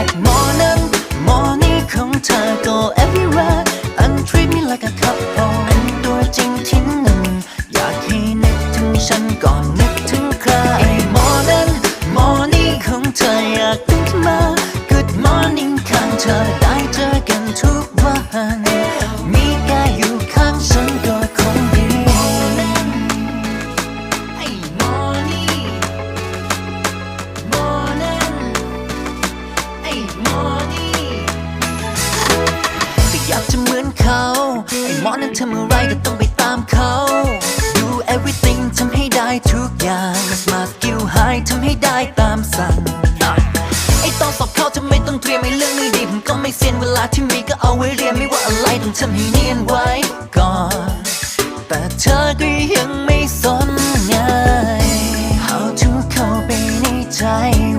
That morning morning ของเธอ go everywhere and treat me like a couple เป็นตัวจริงที่หนึ่งอยากให้นึกถึงฉันก่อนนึกถึงใคร Morning morning ของเธออยากตื่นขึ้นมา Good morning ข้างเธอ อยากจะเหมือนเขาไอ้หมอนั้นทำอะไรก็ต้องไปตามเขา Do everything ทำให้ได้ทุกอย่าง Smart skill high ทำให้ได้ตามสั่งไอ้ตอนสอบเข้าทำไมต้องเตรียมไอ้เรื่องไม่ดีผมก็ไม่เซียนเวลาที่มีก็เอาไว้เรียนไม่ว่าอะไรต้องทำให้เนียนไว้ก่อนแต่เธอก็ยังไม่